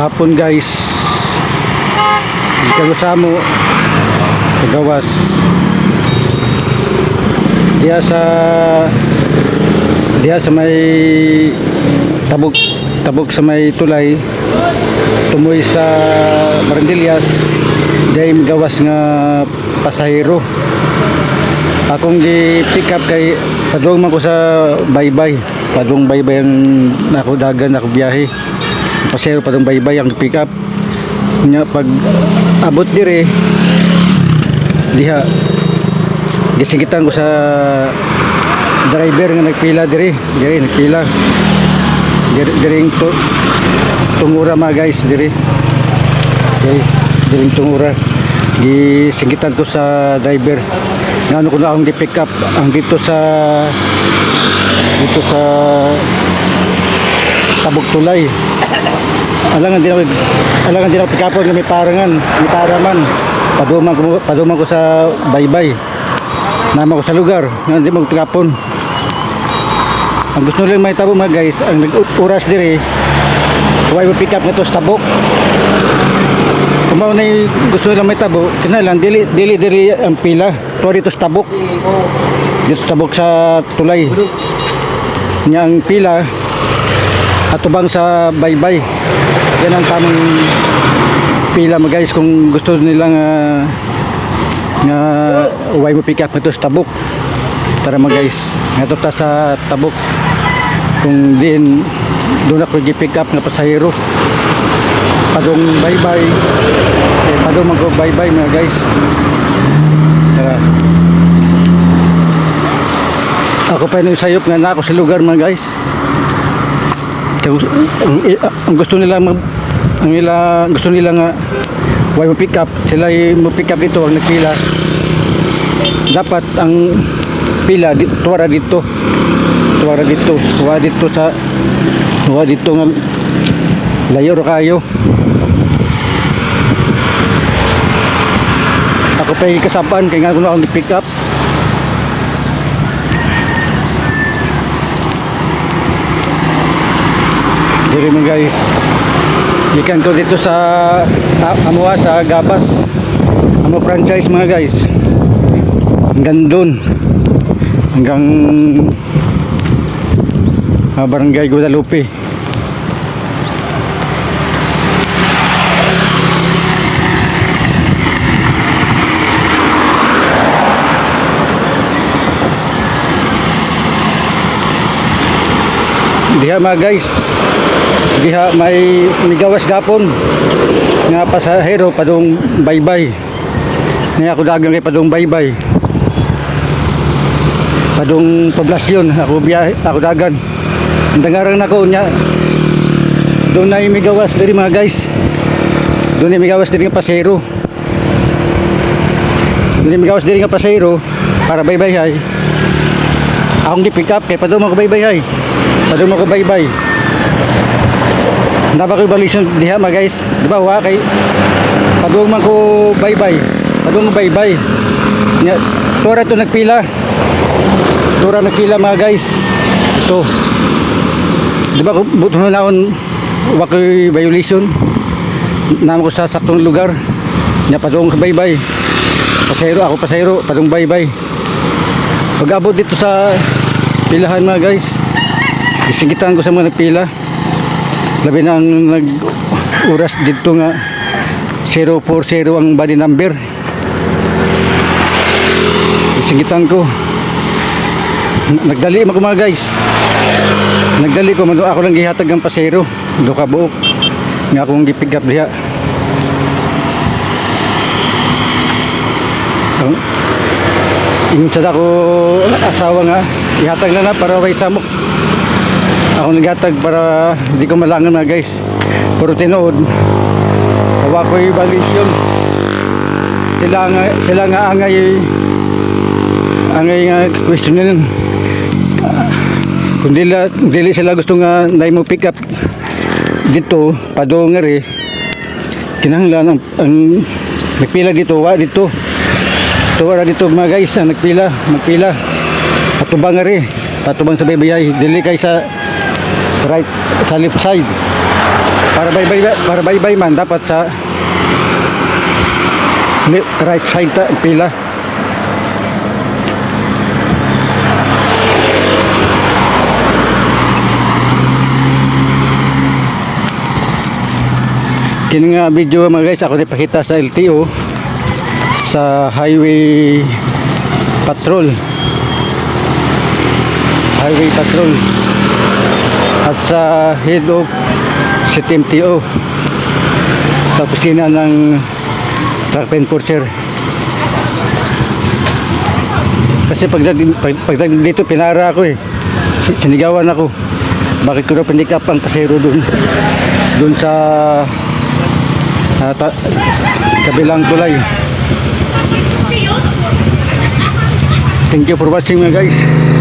Hapon guys. Kagusamo. Kagawas. Diya sa diya sa may tabok tabok sa may tulay tumoy sa Marandilias diya gawas nga pasahero akong gi pick up kay padung man ko sa baybay padung baybay ang nako dagan ako biyahe pasahero padung baybay ang pick up. Nya pag abot dire diha gisigitan ko sa driver nga nagpila dire. Dire nagpila. Dire to tungura mga guys dire. Dire dire tungura. Gisigitan ko sa driver. Nga ano ko na akong gi-pick up? Ang dito sa dito sa tabog tulay alangan din ako alangan din ako pick upon nga may parangan may paraman. Paduman ko paduman ko sa baybay. Nama ko sa lugar nga di mo pick upon ang gusto nila may tabo mga guys ang nag-uras dire huwag mo pick up nga to sa tabok. Kung na gusto nila may tabo kinalang dili dili dili ang pila. Tuwa dito sa tabok. Dito sa tabok sa tulay. Ang pila atubang sa baybay. Yan ang tamang pila mo guys kung gusto nila nga nga huwag mo pick up ito sa tabok. Tara mo guys nga to ta sa tabok. Kung din doon ako gi-pick up nga pasahero. Padong baybay. Eh, padong mag baybay mga guys. Tara. Ako pa yung sayop nga na ako sa lugar mga guys ang, ang gusto nila mag ang ila gusto nila nga why mo pick up? Sila mo pick up dito nagpila dapat ang pila tuwara dito. Tuwara dito tuwara dito sa tuwara dito nga layo kayo. Ako pa kasapan kaya nga ko na akong pick up Diri man guys. Ikan ko dito sa Amua sa Gabas. Amo franchise mga guys. Hanggang doon. Hanggang ah, Barangay Guadalupe. Diha mga guys. Diha may migawas gapon nga pasahero padung baybay. Nga ako dagang kay padung baybay. Padung poblasyon ako biyahe ako dagan. Dangarang nako nya. Doon na migawas diri mga guys. Doon yung migawas diri nga pasahero. Doon migawas diri nga pasahero para baybay hay. Akong gi-pick up kay padung ako baybay hay. Padung ako baybay. Dapat ko balisyon diha mga guys. Di ba wa kay padung man ko baybay. Padung baybay. Nya tura to nagpila. Tura nagpila mga guys. Ito. Di ba ko buto na naon wa ko violation. Namo ko sa saktong lugar. Nya padung baybay. Pasayro ako pasayro padung baybay. Pag abot dito sa pilahan mga guys. Isigitan ko sa mga nagpila labi na ang nag oras dito nga 040 ang body number. Isigitan ko. Nagdali mo mga guys. Nagdali ko ako lang gihatag ang pasero. Do nga akong gipick up diha. Ang yung sa ko asawa nga ihatag na na para way samok ako naghatag para hindi ko malangan mga guys. Puro tinood. Hawa ko yung valisyon sila nga sila nga angay angay nga question nila kung dili, dili sila gusto nga na mo pick up dito padong nga rin kinahanglan ang, ang nagpila dito wa dito. Tuwa dito mga guys ang nagpila magpila. Patubang nga rin. Patubang sa baybayay dili kay sa right sa left side. Para baybay para baybay man dapat sa li- right side ta pila. Kini nga video mga guys ako ipakita sa LTO sa highway patrol. Highway patrol at sa head of CTMTO sa kusina ng truck enforcer. Kasi pag, pag, pagdating dito pinara ako eh. Si- sinigawan ako. Bakit ko daw pinikap ang pasero dun? Dun sa ah, ta- kabilang tulay. Thank you for watching mga guys